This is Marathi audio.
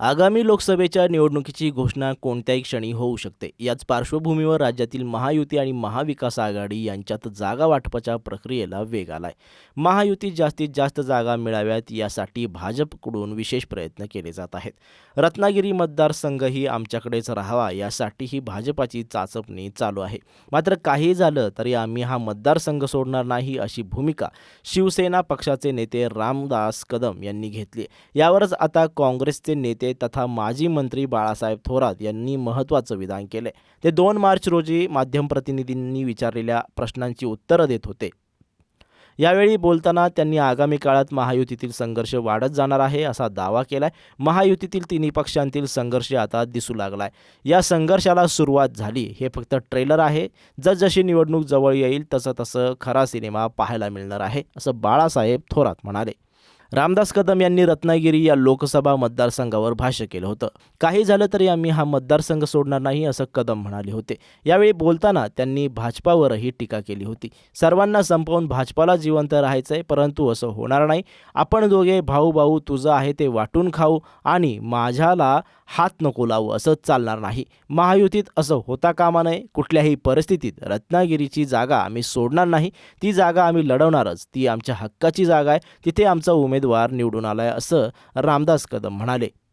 आगामी लोकसभेच्या निवडणुकीची घोषणा कोणत्याही क्षणी होऊ शकते. याच पार्श्वभूमीवर राज्यातील महायुती आणि महाविकास आघाडी यांच्यात जागा वाटपाच्या प्रक्रियेला वेग आलाय. महायुतीत जास्तीत जास्त जागा मिळाव्यात यासाठी भाजपकडून विशेष प्रयत्न केले जात आहेत. रत्नागिरी मतदारसंघही आमच्याकडेच राहावा यासाठीही भाजपाची चाचपणी चालू आहे. मात्र काही झालं तरी आम्ही हा मतदारसंघ सोडणार नाही अशी भूमिका शिवसेना पक्षाचे नेते रामदास कदम यांनी घेतली. यावरच आता काँग्रेसचे नेते तथा माजी मंत्री बाळासाहेब थोरात यांनी महत्त्वाचं विधान केले. ते दोन मार्च रोजी माध्यम प्रतिनिधींनी विचारलेल्या प्रश्नांची उत्तरं देत होते. यावेळी बोलताना त्यांनी आगामी काळात महायुतीतील संघर्ष वाढत जाणार आहे असा दावा केलाय. महायुतीतील तिन्ही पक्षांतील संघर्ष आता दिसू लागलाय. या संघर्षाला सुरुवात झाली. हे फक्त ट्रेलर आहे. जसजशी निवडणूक जवळ येईल तसं तसं खरा सिनेमा पाहायला मिळणार आहे असं बाळासाहेब थोरात म्हणाले. रामदास कदम यांनी रत्नागिरी या लोकसभा मतदारसंघावर भाष्य केलं होतं. काही झालं तरी आम्ही हा मतदारसंघ सोडणार नाही असं कदम म्हणाले होते. यावेळी बोलताना त्यांनी भाजपावरही टीका केली होती. सर्वांना संपवून भाजपाला जिवंत राहायचं आहे परंतु असं होणार नाही. आपण दोघे भाऊ भाऊ तुझं आहे ते वाटून खाऊ आणि माझ्याला हात नको लावू असं चालणार नाही. महायुतीत असं होता कामा नये. कुठल्याही परिस्थितीत रत्नागिरीची जागा आम्ही सोडणार नाही. ती जागा आम्ही लढवणारच. ती आमच्या हक्काची जागा आहे. तिथे आमचा उमेद उमेदवार निवडून आलाय असं रामदास कदम म्हणाले.